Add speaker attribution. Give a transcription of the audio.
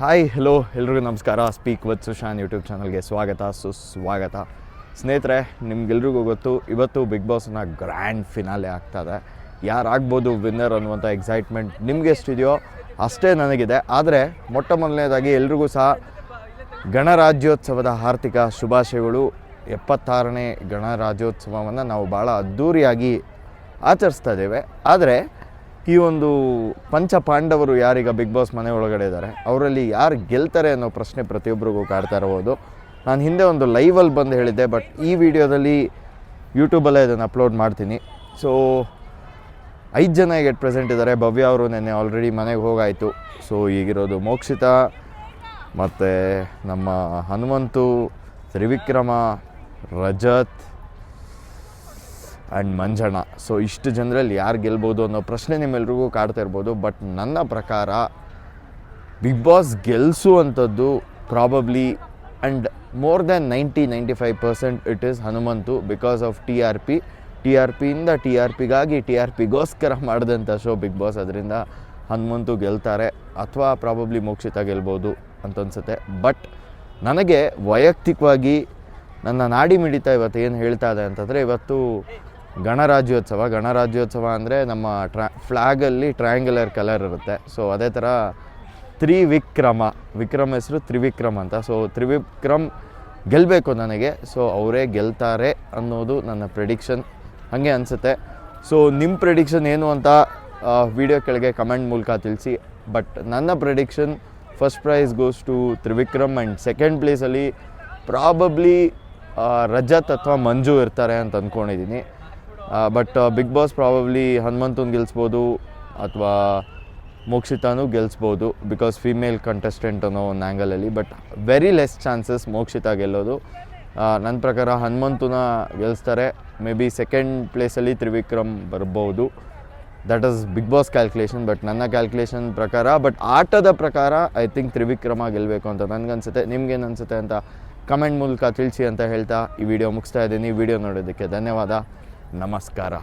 Speaker 1: Hi hello ಎಲ್ರಿಗೂ ನಮಸ್ಕಾರ. Speak with Sushan YouTube ಚಾನಲ್ಗೆ ಸ್ವಾಗತ, ಸುಸ್ವಾಗತ. ಸ್ನೇಹಿತರೆ, ನಿಮ್ಗೆಲ್ರಿಗೂ ಗೊತ್ತು, ಇವತ್ತು ಬಿಗ್ ಬಾಸ್ನ ಗ್ರ್ಯಾಂಡ್ ಫಿನಾಲೆ ಆಗ್ತದೆ ಯಾರಾಗ್ಬೋದು ವಿನ್ನರ್ ಅನ್ನುವಂಥ ಎಕ್ಸೈಟ್ಮೆಂಟ್ ನಿಮ್ಗೆ ಎಷ್ಟಿದೆಯೋ ಅಷ್ಟೇ ನನಗಿದೆ. ಆದರೆ ಮೊಟ್ಟ ಮೊದಲನೇದಾಗಿ ಎಲ್ರಿಗೂ ಸಹ ಗಣರಾಜ್ಯೋತ್ಸವದ ಆರ್ಥಿಕ ಶುಭಾಶಯಗಳು. ಎಪ್ಪತ್ತಾರನೇ ಗಣರಾಜ್ಯೋತ್ಸವವನ್ನು ನಾವು ಭಾಳ ಅದ್ಧೂರಿಯಾಗಿ ಆಚರಿಸ್ತಾ ಇದ್ದೇವೆ. ಆದರೆ ಈ ಒಂದು ಪಂಚ ಪಾಂಡವರು ಯಾರೀಗ ಬಿಗ್ ಬಾಸ್ ಮನೆ ಒಳಗಡೆ ಇದ್ದಾರೆ, ಅವರಲ್ಲಿ ಯಾರು ಗೆಲ್ತಾರೆ ಅನ್ನೋ ಪ್ರಶ್ನೆ ಪ್ರತಿಯೊಬ್ಬರಿಗೂ ಕಾಡ್ತಾ ಇರಬಹುದು. ನಾನು ಹಿಂದೆ ಒಂದು ಲೈವಲ್ಲಿ ಬಂದು ಹೇಳಿದ್ದೆ ಬಟ್ ಈ ವಿಡಿಯೋದಲ್ಲಿ ಯೂಟ್ಯೂಬಲ್ಲೇ ಇದನ್ನು ಅಪ್ಲೋಡ್ ಮಾಡ್ತೀನಿ. ಸೊ ಐದು ಜನ ಈಗ ಪ್ರೆಸೆಂಟ್ ಇದ್ದಾರೆ. ಭವ್ಯ ಅವರು ನೆನ್ನೆ ಆಲ್ರೆಡಿ ಮನೆಗೆ ಹೋಗಾಯಿತು. ಸೊ ಈಗಿರೋದು ಮೋಕ್ಷಿತ, ಮತ್ತು ನಮ್ಮ ಹನುಮಂತು, ತ್ರಿವಿಕ್ರಮ, ರಜತ್ ಆ್ಯಂಡ್ ಮಂಜಣ್ಣ. ಸೊ ಇಷ್ಟು ಜನರಲ್ಲಿ ಯಾರು ಗೆಲ್ಬೋದು ಅನ್ನೋ ಪ್ರಶ್ನೆ ನಿಮ್ಮೆಲ್ರಿಗೂ ಕಾಡ್ತಾ ಇರ್ಬೋದು. ಬಟ್ ನನ್ನ ಪ್ರಕಾರ big boss ಗೆಲ್ಲಿಸುವಂಥದ್ದು probably and more than ninety ninety five percent it is Hanumanthu because of T R P T R ಪಿಯಿಂದ T R ಪಿಗಾಗಿ ಟಿ ಆರ್ ಪಿಗೋಸ್ಕರ ಮಾಡಿದಂಥ ಶೋ ಬಿಗ್ ಬಾಸ್ ಅದರಿಂದ ಹನುಮಂತು ಗೆಲ್ತಾರೆ ಅಥವಾ ಪ್ರಾಬಬ್ಲಿ ಮೋಕ್ಷಿತ ಗೆಲ್ಬೋದು ಅಂತ ಅನ್ಸುತ್ತೆ ಬಟ್ ನನಗೆ ವೈಯಕ್ತಿಕವಾಗಿ ನನ್ನ ನಾಡಿ ಮಿಡಿತ ಇವತ್ತು ಏನು ಹೇಳ್ತಾ ಇದೆ ಅಂತಂದರೆ ಇವತ್ತು ಗಣರಾಜ್ಯೋತ್ಸವ ಗಣರಾಜ್ಯೋತ್ಸವ ಅಂದರೆ ನಮ್ಮ ಟ್ರಾ ಫ್ಲ್ಯಾಗಲ್ಲಿ ಟ್ರಯಾಂಗ್ಯುಲರ್ ಕಲರ್ ಇರುತ್ತೆ. ಸೊ ಅದೇ ಥರ ತ್ರಿವಿಕ್ರಮ, ವಿಕ್ರಮ್ ಹೆಸರು ತ್ರಿವಿಕ್ರಮ್ ಅಂತ. ಸೊ ತ್ರಿವಿಕ್ರಮ್ ಗೆಲ್ಲಬೇಕು ನನಗೆ. ಸೊ ಅವರೇ ಗೆಲ್ತಾರೆ ಅನ್ನೋದು ನನ್ನ ಪ್ರೆಡಿಕ್ಷನ್ ಹಾಗೆ ಅನಿಸುತ್ತೆ. ಸೊ ನಿಮ್ಮ ಪ್ರೆಡಿಕ್ಷನ್ ಏನು ಅಂತ ವಿಡಿಯೋ ಕೆಳಗೆ ಕಮೆಂಟ್ ಮೂಲಕ ತಿಳಿಸಿ. ಬಟ್ ನನ್ನ prediction first prize goes to Trivikram and second ಪ್ಲೇಸಲ್ಲಿ ಪ್ರಾಬಬ್ಲಿ ರಜತ್ ಅಥವಾ ಮಂಜು ಇರ್ತಾರೆ ಅಂತ ಅಂದ್ಕೊಂಡಿದ್ದೀನಿ ಬಟ್ ಬಿಗ್ ಬಾಸ್ ಪ್ರಾಬಬ್ಲಿ ಹನುಮಂತನ್ ಗೆಲ್ಲಿಸ್ಬೋದು ಅಥವಾ ಮೋಕ್ಷಿತಾನು ಗೆಲ್ಲಿಸ್ಬೋದು ಬಿಕಾಸ್ ಫೀಮೇಲ್ ಕಂಟೆಸ್ಟೆಂಟ್ ಅನ್ನೋ ಒಂದು ಆ್ಯಂಗಲಲ್ಲಿ but very less chances Mokshitha ಗೆಲ್ಲೋದು. ನನ್ನ ಪ್ರಕಾರ ಹನುಮಂತನ ಗೆಲ್ಲಿಸ್ತಾರೆ ಮೇ ಬಿ ಸೆಕೆಂಡ್ ಪ್ಲೇಸಲ್ಲಿ ತ್ರಿವಿಕ್ರಮ್ ಬರ್ಬೋದು. That is Bigg Boss calculation but ನನ್ನ ಕ್ಯಾಲ್ಕುಲೇಷನ್ ಪ್ರಕಾರ ಬಟ್ ಆಟದ ಪ್ರಕಾರ ಐ ಥಿಂಕ್ ತ್ರಿವಿಕ್ರಮ ಗೆಲ್ಲಬೇಕು ಅಂತ ನನಗನ್ಸುತ್ತೆ. ನಿಮ್ಗೇನು ಅನಿಸುತ್ತೆ ಅಂತ ಕಮೆಂಟ್ ಮೂಲಕ ತಿಳಿಸಿ ಅಂತ ಹೇಳ್ತಾ ಈ ವಿಡಿಯೋ ಮುಗಿಸ್ತಾ ಇದ್ದೀನಿ. ವಿಡಿಯೋ ನೋಡೋದಕ್ಕೆ ಧನ್ಯವಾದ. ನಮಸ್ಕಾರ.